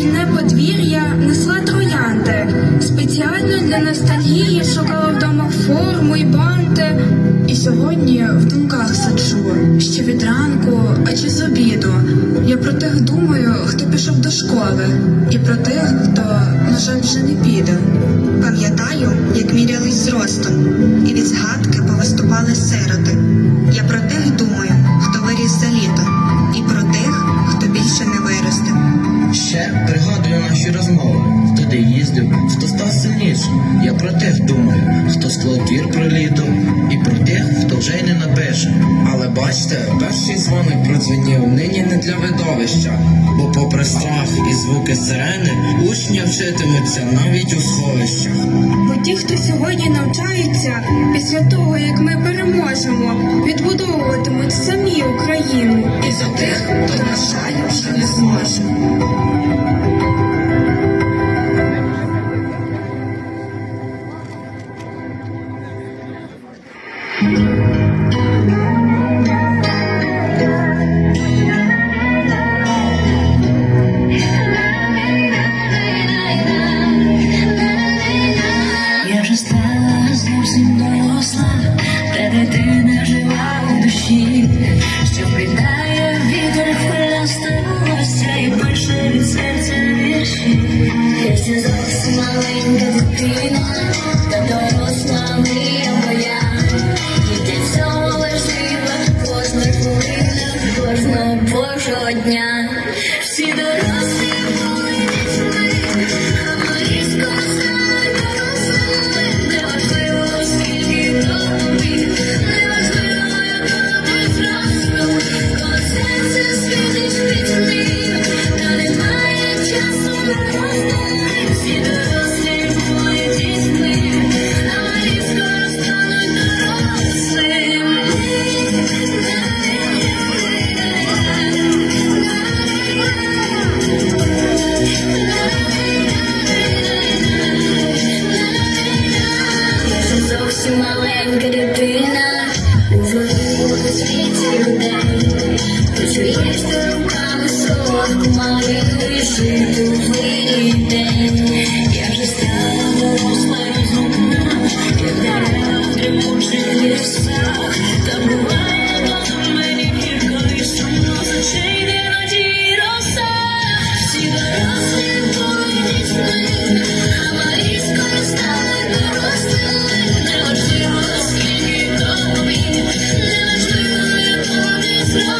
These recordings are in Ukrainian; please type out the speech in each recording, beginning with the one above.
шкільне подвір'я несла троянди. Спеціально для ностальгії шукала вдома форму і банти. І сьогодні в думках саджу ще від ранку, а чи з обіду. Я про тих думаю, хто пішов до школи, і про тих, хто, на жаль, вже не піде. Пам'ятаю, як мірялись зростом, і від згадки повиступали сироти. Розмови, хто де їздив, хто став сильнішим. Я про тих думаю, хто склав твір про літо, і про тих, хто вже й не напише. Але бачите, перший дзвоник продзвенів нині не для видовища, бо попри страх і звуки сирени, учні вчитимуться навіть у сховищах. Бо ті, хто сьогодні навчаються, після того, як ми переможемо, відбудовуватимуть Я ще зовсім зовсім маленька дитина, у великому світі людей. Ти чуєш що руками солодку малину і жити Yes.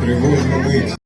Тривожна мить.